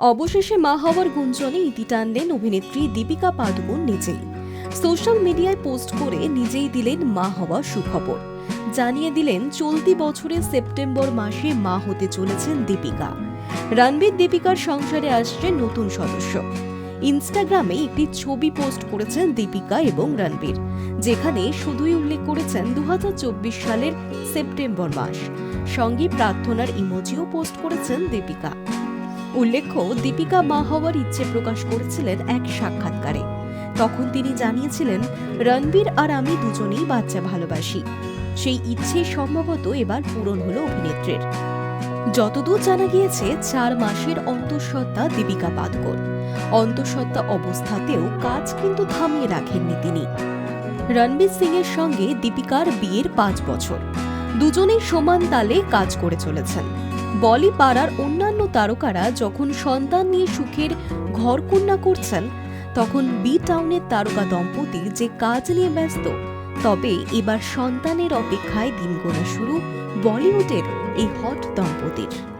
অবশেষে মা হওয়ার গুঞ্জনে ইতি টানলেন অভিনেত্রী দীপিকা পাদুকোন নিজেই। সোশ্যাল মিডিয়ায় পোস্ট করে নিজেই দিলেন মা হওয়া সুখবর। জানিয়ে দিলেন, চলতি বছরের সেপ্টেম্বর মাসে মা হতে চলেছেন দীপিকা। রণবীর দীপিকার সংসারে আসছে নতুন সদস্য। ইনস্টাগ্রামে একটি ছবি পোস্ট করেছেন দীপিকা এবং রণবীর, যেখানে শুধুই উল্লেখ করেছেন দু হাজার চব্বিশ সালের সেপ্টেম্বর মাস। সঙ্গে প্রার্থনার ইমোজিও পোস্ট করেছেন দীপিকা। উল্লেখ্য, দীপিকা মা হওয়ার ইচ্ছে প্রকাশ করেছিলেন এক সাক্ষাৎকারে। তখন তিনি জানিয়েছিলেন, রণবীর আর আমি দুজনেই বাচ্চা ভালোবাসি। সেই ইচ্ছে সম্ভবত এবার পূরণ হলো অভিনেত্রীর। যতদূর জানা গিয়েছে, চার মাসের অন্তঃসত্ত্বা দীপিকা পাদুকোন অন্তঃসত্ত্বা অবস্থাতেও কাজ কিন্তু থামিয়ে রাখেননি তিনি। রণবীর সিং এর সঙ্গে দীপিকার বিয়ের পাঁচ বছর। দুজনেই সমান তালে কাজ করে চলেছেন। বলি পাড়ার অন্যান্য তারকারা যখন সন্তান নিয়ে সুখের ঘরকন্যা করছেন, তখন বি টাউনের তারকা দম্পতি যে কাজ নিয়ে ব্যস্ত, তবে এবার সন্তানের অপেক্ষায় দিন গোনা শুরু বলিউডের এই হট দম্পতির।